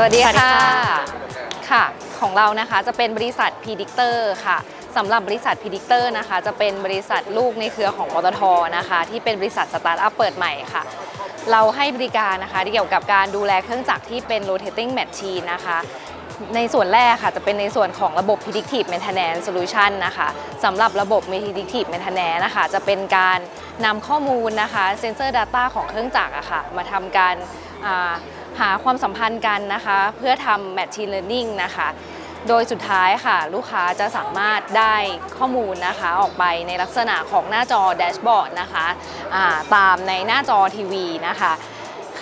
สวัสดีสวัสดีค่ะค่ะ ค่ะ ของเรานะคะจะเป็นบริษัท Predictor ค่ะสำหรับบริษัท Predictor นะคะ จะเป็นบริษัทลูกในเครือของปตทนะคะ ที่เป็นบริษัทสตาร์ทอัพเปิดใหม่ค่ะ เราให้บริการนะคะเกี่ยวกับการดูแลเครื่องจักรที่เป็น rotating machine นะคะในส่วนแรกค่ะจะเป็นในส่วนของระบบ predictive maintenance solution นะคะสำหรับระบบ predictive maintenance นะคะจะเป็นการนำข้อมูลนะคะ sensor data ของเครื่องจักรอะค่ะมาทำการอ่า หาความสัมพันธ์กันนะคะ เพื่อทำ machine learning นะคะ โดยสุดท้ายค่ะ ลูกค้าจะสามารถได้ข้อมูลนะคะออกไปในลักษณะของหน้าจอแดชบอร์ดนะคะาตามในหน้าจอทีวีนะคะ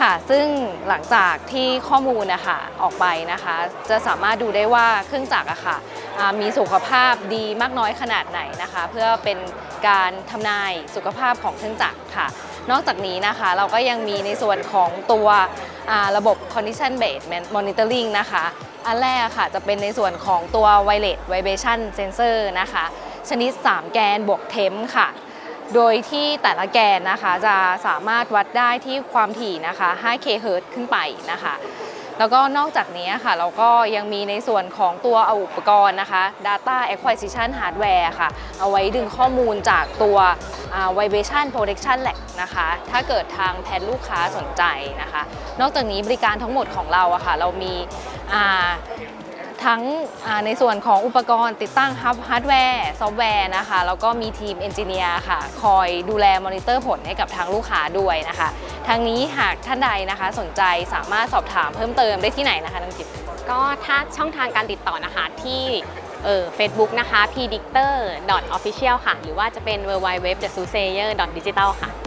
ค่ะ ซึ่งหลังจากที่ข้อมูลนะคะออกไปนะคะ จะสามารถดูได้ว่าเครื่องจักรอะค่ะอ่ามีสุขภาพดีมากน้อยขนาดไหนนะคะ เพื่อเป็น การทำนายสุขภาพของเครื่องจักรค่ะ นอกจากนี้นะคะเราก็ยังมีในส่วนของตัวระบบ condition based monitoring นะคะ อันแรกค่ะจะเป็นในส่วนของตัว wireless vibration sensor นะคะ ชนิด 3 แกนบวกเทมค่ะ โดยที่แต่ละแกนนะคะจะสามารถวัดได้ที่ความถี่นะคะ 5K Hz ขึ้นไปนะคะ แล้วก็นอกจากนี้ค่ะ เราก็ยังมีในส่วนของตัวอุปกรณ์นะคะ Data Acquisition Hardware ค่ะ เอาไว้ดึงข้อมูลจากตัว Vibration Protection Lab นะคะ ถ้าเกิดทางแทนลูกค้าสนใจนะคะ นอกจากนี้บริการทั้งหมดของเราอะค่ะ เรามีอ่า ทั้งในส่วนของอุปกรณ์ติดตั้งฮับฮาร์ดแวร์ซอฟต์แวร์นะคะ แล้วก็มีทีมเอนจิเนียร์ค่ะ คอยดูแลมอนิเตอร์ผลให้กับทางลูกค้าด้วยนะคะ ทางนี้หากท่านใดนะคะสนใจสามารถสอบถามเพิ่มเติมได้ที่ไหนนะคะน้องจิ๊บก็ถ้าช่องทางการติดต่อนะคะที่เออ Facebook นะคะ predictor official ค่ะ หรือว่าจะเป็น w w w t h e s u s a y e r digital ค่ะ